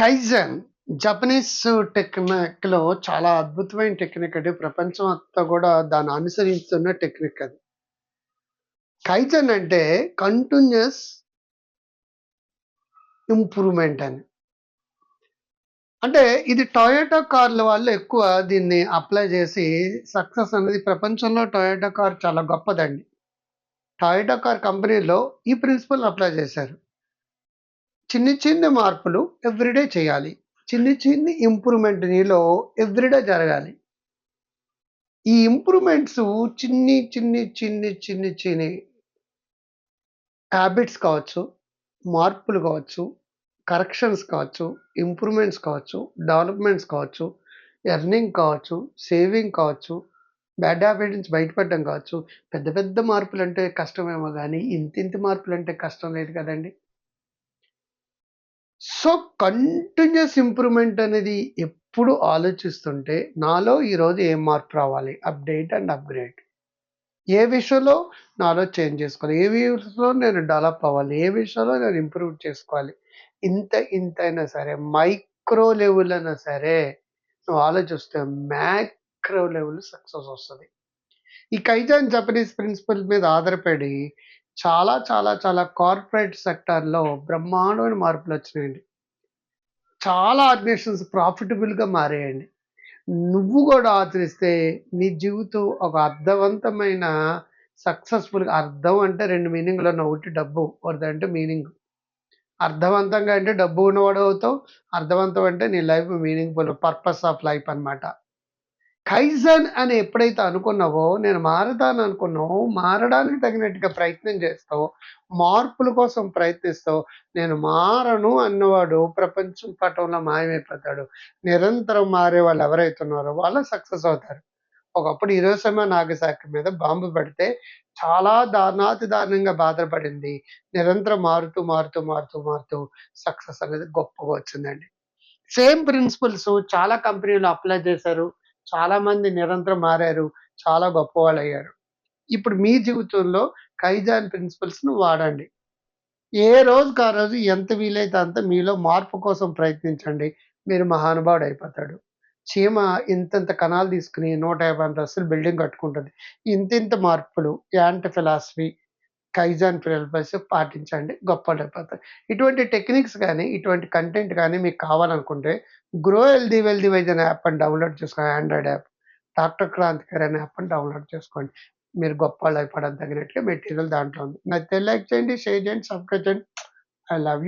Kaizen Japanese టెక్నిక్లో చాలా అద్భుతమైన technique అది ప్రపంచం అంతా కూడా దాన్ని అనుసరిస్తున్న టెక్నిక్ అది. కైజన్ అంటే కంటిన్యూస్ ఇంప్రూవ్మెంట్ అని. అంటే ఇది టొయోటో కార్ల వాళ్ళు ఎక్కువ దీన్ని అప్లై చేసి సక్సెస్ అనేది ప్రపంచంలో టొయోటో కార్ చాలా గొప్పదండి. టొయోటా కార్ కంపెనీలో ఈ ప్రిన్సిపల్ అప్లై చేశారు. చిన్ని చిన్ని మార్పులు ఎవ్రీడే చేయాలి. చిన్ని చిన్ని ఇంప్రూవ్మెంట్ నీలో ఎవ్రీడే జరగాలి. ఈ ఇంప్రూవ్మెంట్స్ చిన్ని చిన్ని చిన్ని చిన్ని చిన్ని హ్యాబిట్స్ కావచ్చు మార్పులు కావచ్చు కరెక్షన్స్ కావచ్చు ఇంప్రూవ్మెంట్స్ కావచ్చు డెవలప్మెంట్స్ కావచ్చు ఎర్నింగ్ కావచ్చు సేవింగ్ కావచ్చు బ్యాడ్ హ్యాబిట్ నుంచి బయటపడడం కావచ్చు. పెద్ద పెద్ద మార్పులు అంటే కష్టమేమో కానీ ఇంత ఇంత మార్పులు అంటే కష్టం లేదు కదండి. సో కంటిన్యూస్ ఇంప్రూవ్మెంట్ అనేది ఎప్పుడు ఆలోచిస్తుంటే నాలో ఈరోజు ఏం మార్పు రావాలి? Update and upgrade. ఏ విషయంలో నాలో చేంజ్ చేసుకోవాలి? ఏ విషయంలో నేను డెవలప్ అవ్వాలి? ఏ విషయంలో నేను ఇంప్రూవ్ చేసుకోవాలి? ఇంత ఇంత అయినా సరే మైక్రో లెవెల్ అయినా సరే నువ్వు ఆలోచిస్తే మ్యాక్రో లెవెల్ సక్సెస్ వస్తుంది. ఈ కైజాన్ జపనీస్ ప్రిన్సిపల్ మీద ఆధారపడి చాలా చాలా చాలా కార్పొరేట్ సెక్టార్లో బ్రహ్మాండమైన మార్పులు వచ్చినాయండి. చాలా ఆర్గనైజేషన్స్ ప్రాఫిటబుల్గా మారాయండి. నువ్వు కూడా ఆచరిస్తే నీ జీవితం ఒక అర్థవంతమైన సక్సెస్ఫుల్గా అర్థం అంటే రెండు మీనింగ్లో ఒకటి డబ్బు ఒకటి అంటే మీనింగ్ అర్థవంతంగా అంటే డబ్బు ఉన్నవాడు అవుతావు అర్థవంతం అంటే నీ life meaningful purpose of life అనమాట కైజన్ అని ఎప్పుడైతే అనుకున్నావో నేను మారదాను అనుకున్నావు మారడానికి తగినట్టుగా ప్రయత్నం చేస్తావు మార్పుల కోసం ప్రయత్నిస్తావు నేను మారను అన్నవాడు ప్రపంచం పటంలో మాయమైపోతాడు. నిరంతరం మారే వాళ్ళు ఎవరైతే ఉన్నారో వాళ్ళు సక్సెస్ అవుతారు. ఒకప్పుడు ఈరోజు నాగశాఖ మీద బాంబు పడితే చాలా దారుణాతి దారుణంగా బాధపడింది. నిరంతరం మారుతూ మారుతూ మారుతూ మారుతూ సక్సెస్ అనేది గొప్పగా వచ్చిందండి. సేమ్ ప్రిన్సిపల్స్ చాలా కంపెనీలు అప్లై చేశారు. చాలా మంది నిరంతరం మారారు చాలా గొప్పవాళ్ళు అయ్యారు ఇప్పుడు మీ జీవితంలో కైజాన్ ప్రిన్సిపల్స్ను వాడండి. ఏ రోజుకు ఆ రోజు ఎంత వీలైతే అంత మీలో మార్పు కోసం ప్రయత్నించండి. మీరు మహానుభావుడు అయిపోతాడు. చీమ ఇంతంత కణాలు తీసుకుని నూట యాభై అంతస్తులు బిల్డింగ్ కట్టుకుంటుంది. ఇంత ఇంత మార్పులు యాంట్ ఫిలాసఫీ కైజాన్ ప్రిన్సిపల్స్ పాటించండి గొప్ప అయిపోతారు ఇటువంటి టెక్నిక్స్ కానీ ఇటువంటి కంటెంట్ కానీ మీకు కావాలనుకుంటే గ్రో హెల్దీ వెల్దీ వైజ్ అనే యాప్ అని డౌన్లోడ్ చేసుకోండి ఆండ్రాయిడ్ యాప్. డాక్టర్ క్రాంతికర్ అనే యాప్ అని డౌన్లోడ్ చేసుకోండి. మీరు గొప్ప అయిపోవడం తగినట్టుగా మెటీరియల్ దాంట్లో ఉంది. నచ్చితే లైక్ చేయండి షేర్ చేయండి సబ్స్క్రైబ్ చేయండి. I love you